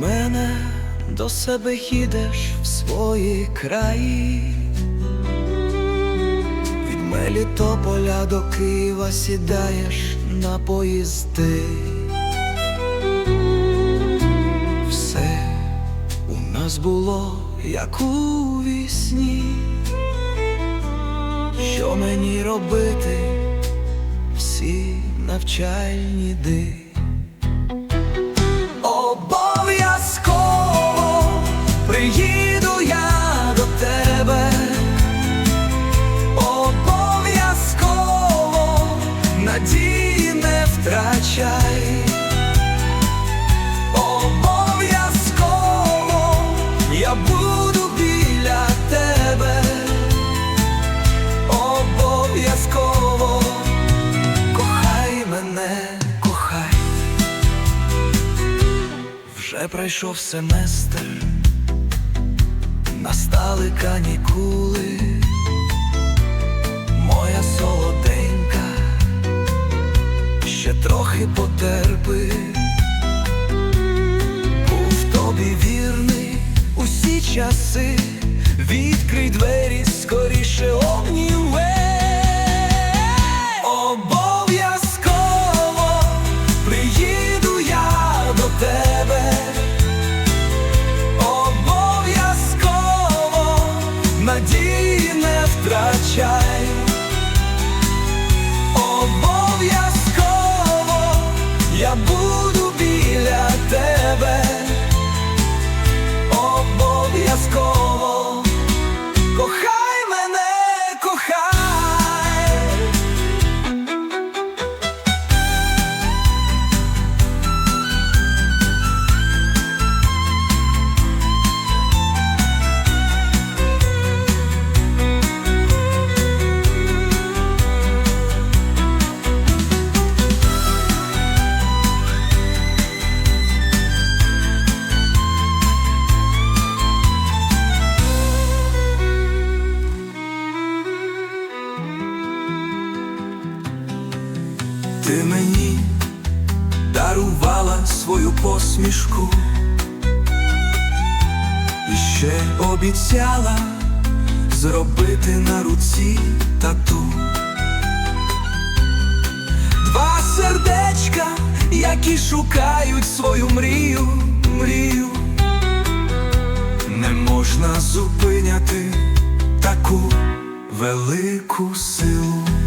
мене до себе їдеш в свої краї. Від Мелітополя до Києва сідаєш на поїзди. Все у нас було як у вісні. Що мені робити всі навчальні ди? Пройшов семестр, настали канікули, моя солоденька, ще трохи потерпи, я буду Ти мені дарувала свою посмішку і ще обіцяла зробити на руці тату. Два сердечка, які шукають свою мрію, мрію, не можна зупиняти таку велику силу.